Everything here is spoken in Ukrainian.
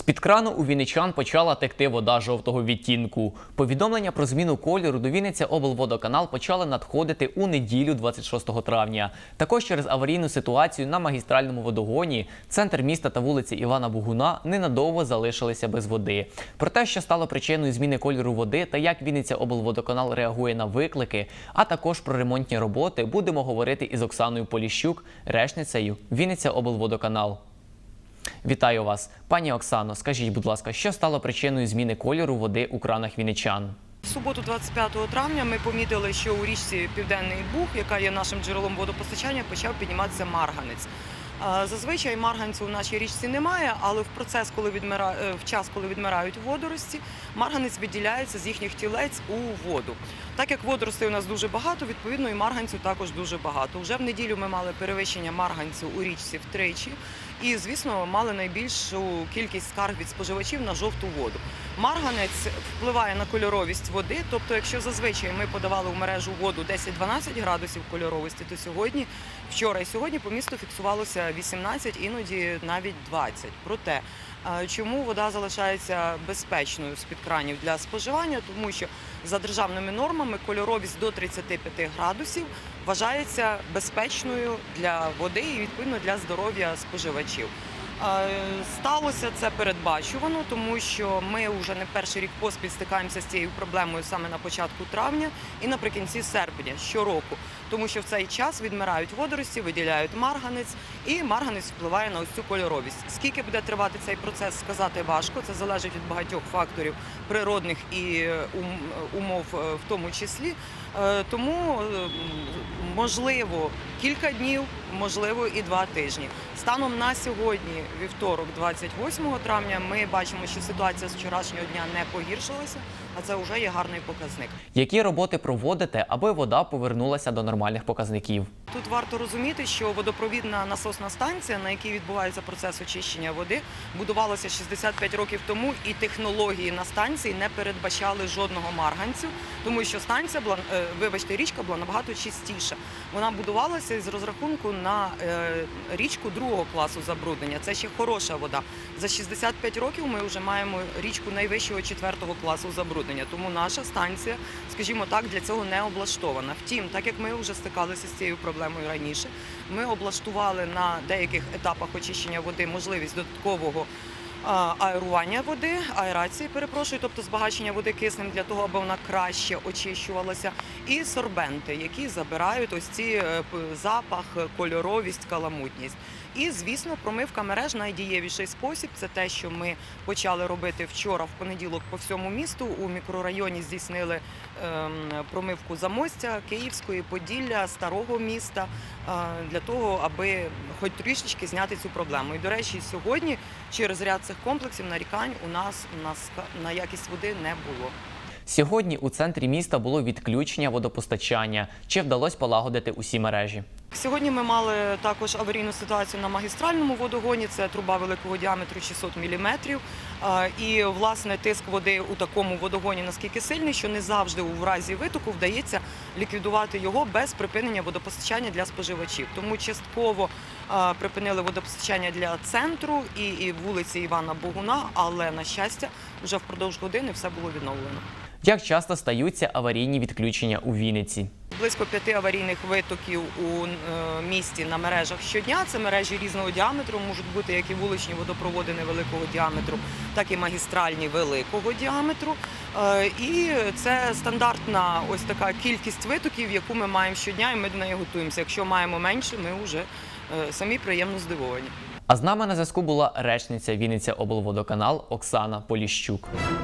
З-під крану у вінничан почала текти вода жовтого відтінку. Повідомлення про зміну кольору до Вінниця облводоканал почали надходити у неділю 26 травня. Також через аварійну ситуацію на магістральному водогоні центр міста та вулиці Івана Бугуна ненадовго залишилися без води. Про те, що стало причиною зміни кольору води та як Вінниця облводоканал реагує на виклики, а також про ремонтні роботи, будемо говорити із Оксаною Поліщук, речницею Вінниця облводоканал. Вітаю вас, пані Оксано. Скажіть, будь ласка, що стало причиною зміни кольору води у кранах вінничан? В суботу, 25 травня, ми помітили, що у річці Південний Буг, яка є нашим джерелом водопостачання, почав підніматися марганець. Зазвичай марганцю в нашій річці немає, але в процес, коли відмира... е, в час, коли відмирають водорості, марганець виділяється з їхніх тілець у воду. Так як водоростей у нас дуже багато, відповідно і марганцю також дуже багато. Вже в неділю ми мали перевищення марганцю у річці втричі, і звісно мали найбільшу кількість скарг від споживачів на жовту воду. Марганець впливає на кольоровість води. Тобто, якщо зазвичай ми подавали в мережу воду 10-12 градусів кольоровості, то сьогодні, вчора і сьогодні по місту фіксувалося 18, іноді навіть 20. Проте е, чому вода залишається безпечною з під кранів для споживання? Тому що за державними нормами кольоровість до 35 градусів вважається безпечною для води і відповідно для здоров'я споживачів. Сталося це передбачувано, тому що ми вже не перший рік поспіль стикаємося з цією проблемою саме на початку травня і наприкінці серпня щороку, тому що в цей час відмирають водорості, виділяють марганець, і марганець впливає на ось цю кольоровість. Скільки буде тривати цей процес, сказати важко. Це залежить від багатьох факторів природних і е, умов, е, в тому числі. Е, Тому можливо кілька днів, можливо і два тижні. Станом на сьогодні, вівторок, 28 травня, ми бачимо, що ситуація з вчорашнього дня не погіршилася, а це вже є гарний показник. Які роботи проводите, аби вода повернулася до нормальних показників? Тут варто розуміти, що водопровідна насосна станція, на якій відбувається процес очищення води, будувалася 65 років тому, і технології на станції не передбачали жодного марганцю, тому що станція була, е, вибачте, річка була набагато чистіша. Вона будувалася з розрахунку на е, річку другого класу забруднення. Це ще хороша вода. За 65 років ми вже маємо річку найвищого четвертого класу забруднення. Тому наша станція, скажімо так, для цього не облаштована. Втім, так як ми вже стикалися з цією проблемою раніше, ми облаштували на деяких етапах очищення води можливість додаткового. Аерування води, аерації, перепрошую, тобто збагачення води киснем для того, аби вона краще очищувалася, і сорбенти, які забирають ось ці е, запах, кольоровість, каламутність. І звісно, промивка мереж найдієвіший спосіб. Це те, що ми почали робити вчора, в понеділок, по всьому місту. У мікрорайоні здійснили ем, промивку замостя Київської, Поділля, старого міста е, для того, аби хоч трішечки зняти цю проблему. І до речі, сьогодні через ряд цих комплексів нарікань у нас на, ска- на якість води не було. Сьогодні у центрі міста було відключення водопостачання. Чи вдалося полагодити усі мережі? Сьогодні ми мали також аварійну ситуацію на магістральному водогоні. Це труба великого діаметру 600 мм. І власне тиск води у такому водогоні наскільки сильний, що не завжди у разі витоку вдається ліквідувати його без припинення водопостачання для споживачів. Тому частково припинили водопостачання для центру і вулиці Івана Богуна, але на щастя, вже впродовж години все було відновлено. Як часто стаються аварійні відключення у Вінниці? Близько п'яти аварійних витоків у е, місті на мережах щодня. Це мережі різного діаметру, можуть бути як і вуличні водопроводи невеликого діаметру, так і магістральні великого діаметру. Е, І це стандартна ось така кількість витоків, яку ми маємо щодня, і ми до неї готуємося. Якщо маємо менше, ми вже е, самі приємно здивовані. А з нами на зв'язку була речниця Вінниця облводоканал Оксана Поліщук.